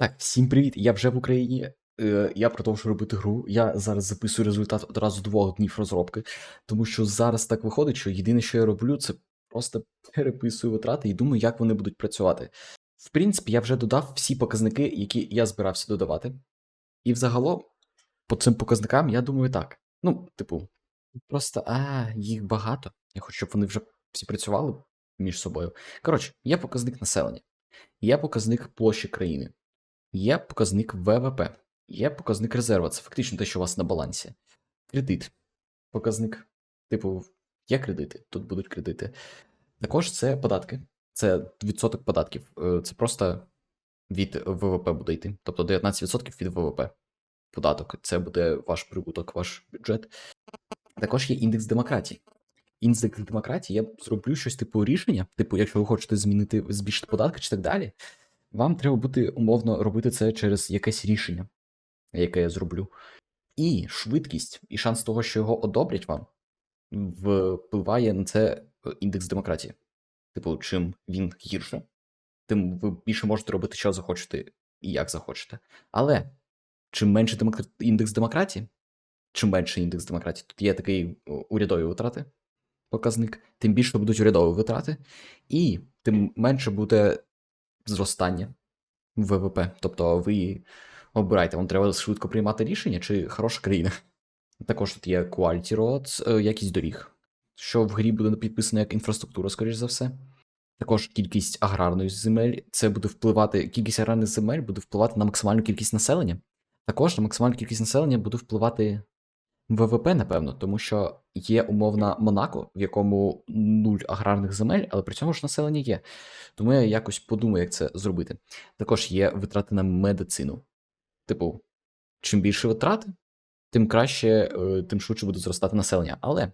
Так, всім привіт! Я вже в Україні. Е, Я продовжую робити гру. Я зараз записую результат одразу двох днів розробки, тому що зараз так виходить, що єдине, що я роблю, це просто переписую витрати і думаю, як вони будуть працювати. В принципі, я вже додав всі показники, які я збирався додавати. І взагалом, по цим показникам, я думаю так. Ну, типу, просто а, їх багато. Я хочу, щоб вони вже всі працювали між собою. Коротше, є показник населення, є показник площі країни. Є показник ВВП, є показник резерва. Це фактично те, що у вас на балансі. Кредит. Показник. Типу, є кредити, тут будуть кредити. Також це податки. Це відсоток податків. Е, Це просто від ВВП буде йти. Тобто 19% від ВВП. Податок. Це буде ваш прибуток, ваш бюджет. Також є індекс демократії. Індекс демократії я зроблю щось типу рішення. Типу, якщо ви хочете змінити, збільшити податки чи так далі. Вам треба буде умовно робити це через якесь рішення, яке я зроблю. І швидкість, і шанс того, що його одобрять вам, впливає на це е, індекс демократії. Типу, чим він гірше, тим ви більше можете робити, що захочете і як захочете. Але чим менше демокра... індекс демократії, чим менше індекс демократії, тут є такий урядові витрати, показник, тим більше будуть урядові витрати, і тим менше буде зростання ВВП. Тобто ви обираєте, вам треба швидко приймати рішення чи хороша країна. Також тут є quality roads, е, якість доріг, що в грі буде підписано як інфраструктура, скоріш за все. Також кількість аграрної земель, це буде впливати, кількість аграрних земель буде впливати на максимальну кількість населення. Також на максимальну кількість населення буде впливати ВВП, напевно, тому що є умовна Монако, в якому нуль аграрних земель, але при цьому ж населення є. Тому я якось подумаю, як це зробити. Також є витрати на медицину. Типу, чим більше витрат, тим краще, е, тим швидше буде зростати населення. Але,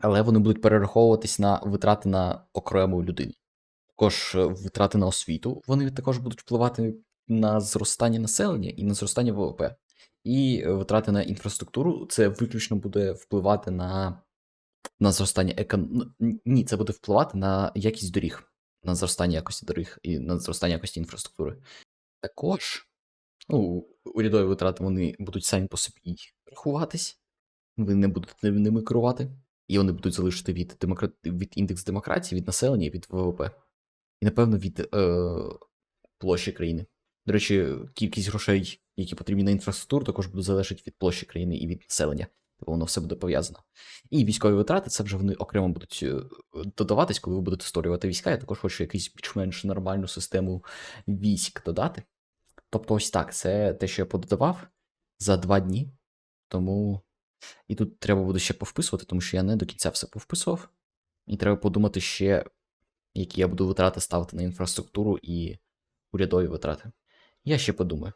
але вони будуть перераховуватись на витрати на окрему людину. Також е, витрати на освіту, вони також будуть впливати на зростання населення і на зростання ВВП. І е, витрати на інфраструктуру це виключно буде впливати на, на зростання екон... ну, Ні, це буде впливати на якість доріг, на зростання якості доріг і на зростання якості інфраструктури. Також, ну, урядові витрати вони будуть самі по собі рахуватись, ви не будете ними керувати, і вони будуть залишити від, демокра... від індекс демократії, від населення, від ВВП. І, напевно, від е... площі країни. До речі, кількість грошей, які потрібні на інфраструктуру, також буде залежати від площі країни і від населення. Тобто воно все буде пов'язано. І військові витрати, це вже вони окремо будуть е, додаватись, коли ви будете створювати війська. Я також хочу якусь більш-менш нормальну систему військ додати. Тобто, ось так, це те, що я пододавав за два дні. Тому. І тут треба буде ще повписувати, тому що я не до кінця все повписував. І треба подумати ще, які я буду витрати ставити на інфраструктуру і урядові витрати. Я ще подумаю.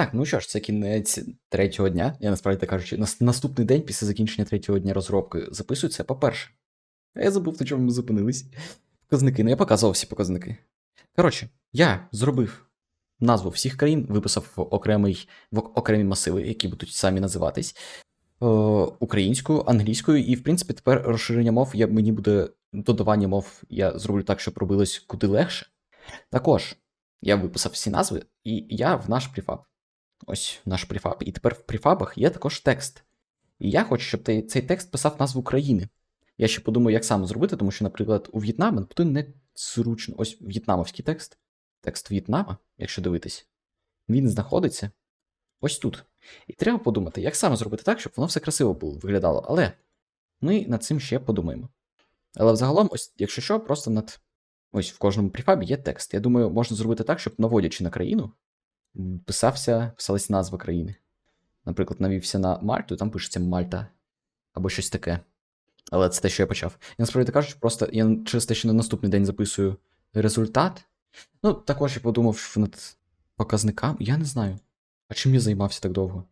Так, ну що ж, це кінець третього дня. Я насправді так кажучи, наступний день після закінчення третього дня розробки записується. По-перше, я забув, на чому ми зупинились. Показники, ну я показував всі показники. Коротше, я зробив назву всіх країн, виписав в окремий, в окремі масиви, які будуть самі називатись. е, Українською, англійською, і в принципі тепер розширення мов я, мені буде додавання мов, я зроблю так, щоб робилось куди легше. Також я виписав всі назви, і я в наш префаб. Ось наш префаб. І тепер в префабах є також текст. І я хочу, щоб ти- цей текст писав назву країни. Я ще подумаю, як саме зробити, тому що, наприклад, у В'єтнамі буде не зручно. Ось в'єтнамовський текст. Текст В'єтнама, якщо дивитись, він знаходиться ось тут. І треба подумати, як саме зробити так, щоб воно все красиво було виглядало. Але ми над цим ще подумаємо. Але взагалом, ось, якщо що, просто над. Ось в кожному префабі є текст. Я думаю, можна зробити так, щоб наводячи на країну, писався, писалась назва країни. Наприклад, навівся на Мальту, там пишеться Мальта або щось таке. Але це те, що я почав. Я насправді кажучи, просто я через те, що на наступний день записую результат. Ну, також я подумав над показниками. Я не знаю. А чим я займався так довго?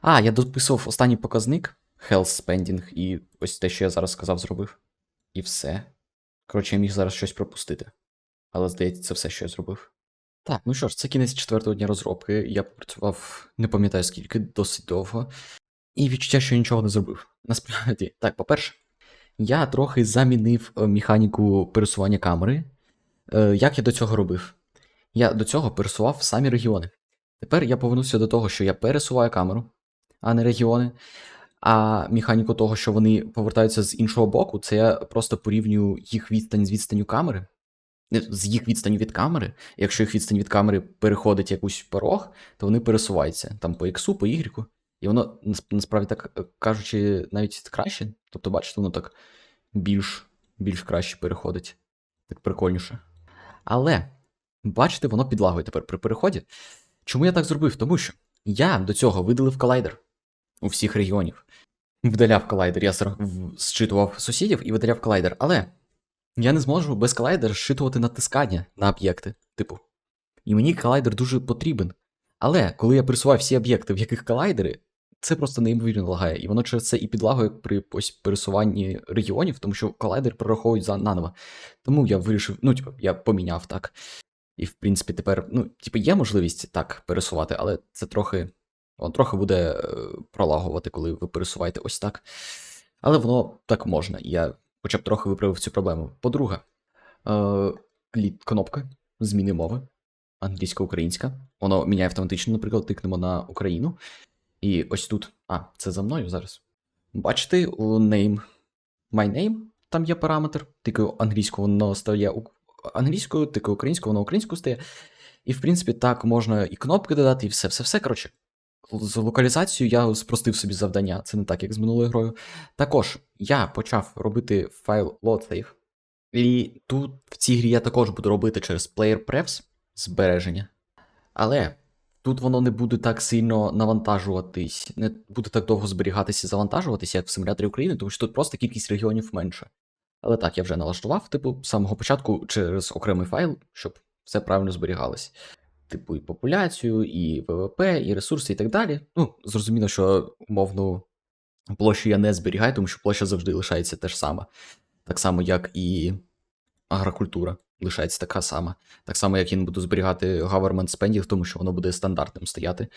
А, я дописував останній показник Health Spending, і ось те, що я зараз сказав, зробив. І все. Коротше, я міг зараз щось пропустити. Але здається, це все, що я зробив. Так, ну що ж, це кінець четвертого дня розробки. Я попрацював, не пам'ятаю скільки, досить довго. І відчуття, що нічого не зробив. Насправді, так, по-перше, я трохи замінив е, механіку пересування камери. Е, Як я до цього робив? Я до цього пересував самі регіони. Тепер я повернуся до того, що я пересуваю камеру, а не регіони. А механіку того, що вони повертаються з іншого боку, це я просто порівнюю їх відстань з відстанню камери. З їх відстаню від камери. Якщо їх відстань від камери переходить якусь порог, то вони пересуваються там по X, по Y. І воно насправді так е, кажучи, навіть краще. Тобто, бачите, воно так більш, більш краще переходить. Так прикольніше. Але, бачите, воно підлагує тепер при переході. Чому я так зробив? Тому що я до цього видалив колайдер у всіх регіонів. Видаляв колайдер, я зчитував сусідів і видаляв колайдер. Але я не зможу без колайдера зчитувати натискання на об'єкти. Типу. І мені колайдер дуже потрібен. Але коли я пересуваю всі об'єкти, в яких колайдери, це просто неймовірно лагає. І воно через це і підлагує при ось пересуванні регіонів, тому що колайдер прораховують за наново. Тому я вирішив, ну, типу, я поміняв так. І, в принципі, тепер, ну, типу, є можливість так пересувати, але це трохи. Воно трохи буде е, пролагувати, коли ви пересуваєте ось так. Але воно так можна. Я хоча б трохи виправив цю проблему. По-друге, е, кнопка зміни мови англійсько-українська. Воно міняє автоматично, наприклад, тикнемо на Україну. І ось тут. А, це за мною зараз. Бачите, у name, my name, там є параметр. Тикаю англійською, воно стає англійською, тикаю українською, воно українською стає. І, в принципі, так можна і кнопки додати, і все, все, все. Коротше, з локалізацією я спростив собі завдання. Це не так, як з минулою грою. Також я почав робити файл load І тут в цій грі я також буду робити через player prefs збереження. Але тут воно не буде так сильно навантажуватись, не буде так довго зберігатися і завантажуватися, як в симуляторі України, тому що тут просто кількість регіонів менше. Але так, я вже налаштував, типу, з самого початку через окремий файл, щоб все правильно зберігалось. Типу, і популяцію, і ВВП, і ресурси, і так далі. Ну, зрозуміло, що умовну площу я не зберігаю, тому що площа завжди лишається те ж саме. Так само, як і агрокультура лишається така сама. Так само, як я не буду зберігати government spending, тому що воно буде стандартним стояти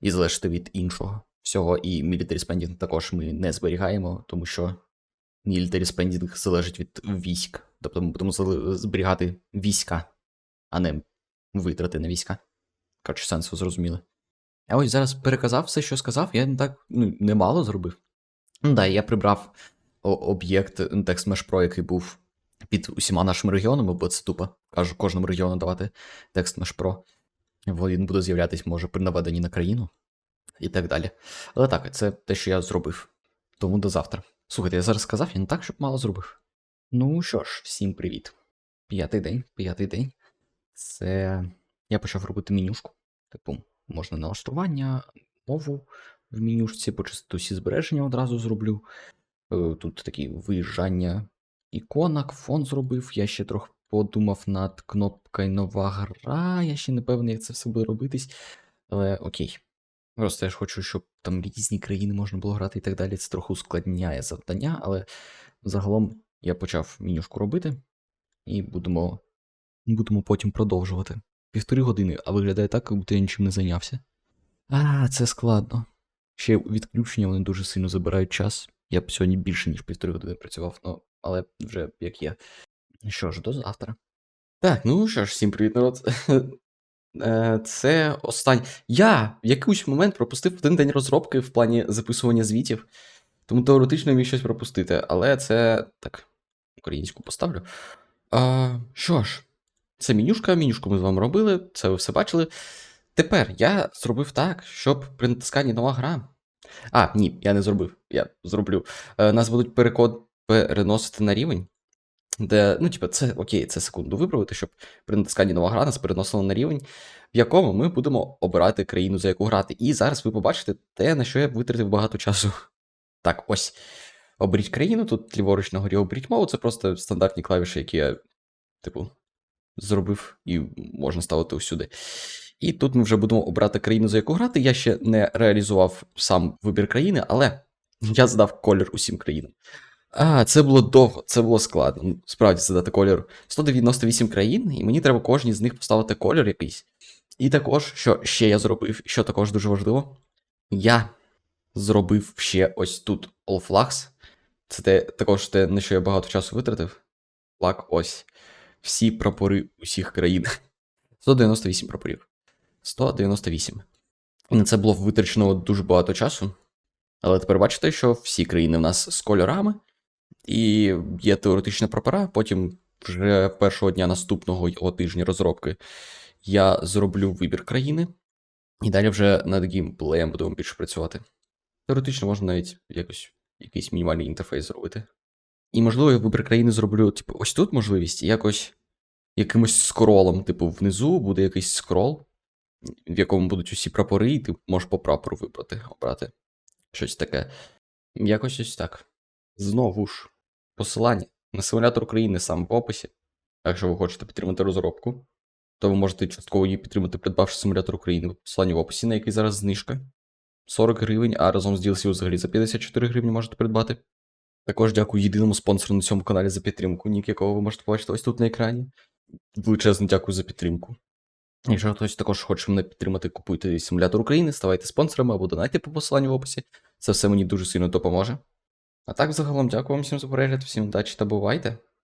і залежати від іншого всього. І military spending також ми не зберігаємо, тому що military spending залежить від військ. Тобто ми будемо зберігати війська, а не витрати на війська. Коротше, сенсу зрозуміли. Я ось зараз переказав все, що сказав, я не так ну, немало зробив. Ну да, я прибрав об'єкт Text Pro, який був під усіма нашими регіонами, бо це тупо. Кажу, кожному регіону давати Text Mesh Pro. Він буде з'являтись, може, при наведенні на країну і так далі. Але так, це те, що я зробив. Тому до завтра. Слухайте, я зараз сказав, я не так, щоб мало зробив. Ну що ж, всім привіт. П'ятий день, п'ятий день. Це я почав робити менюшку. Типу, можна налаштування, мову в менюшці, почистити усі збереження одразу зроблю. Е, Тут такі виїжджання іконок, фон зробив. Я ще трохи подумав над кнопкою нова гра. Я ще не певний, як це все буде робитись. Але окей. Просто я ж хочу, щоб там різні країни можна було грати і так далі. Це трохи ускладняє завдання, але загалом я почав менюшку робити і будемо, будемо потім продовжувати. Півтори години, а виглядає так, як я нічим не зайнявся. А, це складно. Ще відключення вони дуже сильно забирають час. Я б сьогодні більше, ніж півтори години працював, ну, але вже як є. Що ж, до завтра. Так, ну що ж, всім привіт, народ. Е, Це останній. Я в якийсь момент пропустив один день розробки в плані записування звітів, тому теоретично міг щось пропустити, але це так, українську поставлю. А, що ж, це менюшка, менюшку ми з вами робили, це ви все бачили. Тепер я зробив так, щоб при натисканні нова гра. А, ні, я не зробив. Я зроблю. Е, нас будуть перекод переносити на рівень. Де, ну, типу, це окей, це секунду виправити, щоб при натисканні нова гра нас переносила на рівень, в якому ми будемо обирати країну, за яку грати. І зараз ви побачите те, на що я витратив багато часу. Так, ось. Оберіть країну, тут ліворуч на горі оберіть мову, це просто стандартні клавіші, які я, типу, зробив і можна ставити усюди. І тут ми вже будемо обрати країну, за яку грати. Я ще не реалізував сам вибір країни, але я задав колір усім країнам. А, це було довго, це було складно. Ну, Справді задати колір. 198 країн, і мені треба кожній з них поставити колір якийсь. І також, що ще я зробив, що також дуже важливо, я зробив ще ось тут All Flags. Це те, також те, на що я багато часу витратив. Флаг ось. Всі прапори усіх країн. 198 прапорів. 198. І на це було витрачено дуже багато часу. Але тепер бачите, що всі країни в нас з кольорами, і є теоретична прапора. Потім, вже першого дня наступного тижня розробки, я зроблю вибір країни, і далі вже над геймплеєм будемо більше працювати. Теоретично можна навіть якось якийсь мінімальний інтерфейс зробити. І, можливо, я вибір країни зроблю, типу, ось тут можливість, і якось якимось скролом. Типу, внизу буде якийсь скрол, в якому будуть усі прапори, і ти можеш по прапору вибрати, обрати. Щось таке. Якось ось так. Знову ж, посилання на симулятор України сам в описі. Якщо ви хочете підтримати розробку, то ви можете частково її підтримати, придбавши симулятор України. Посилання в описі, на який зараз знижка. 40 гривень, а разом з DLC взагалі за 54 гривні можете придбати. Також дякую єдиному спонсору на цьому каналі за підтримку, нік якого ви можете побачити ось тут на екрані. Величезно дякую за підтримку. Якщо хтось також хоче мене підтримати, купуйте симулятор України, ставайте спонсорами або донайте по посиланню в описі. Це все мені дуже сильно допоможе. А так, загалом, дякую вам всім за перегляд, всім удачі та бувайте!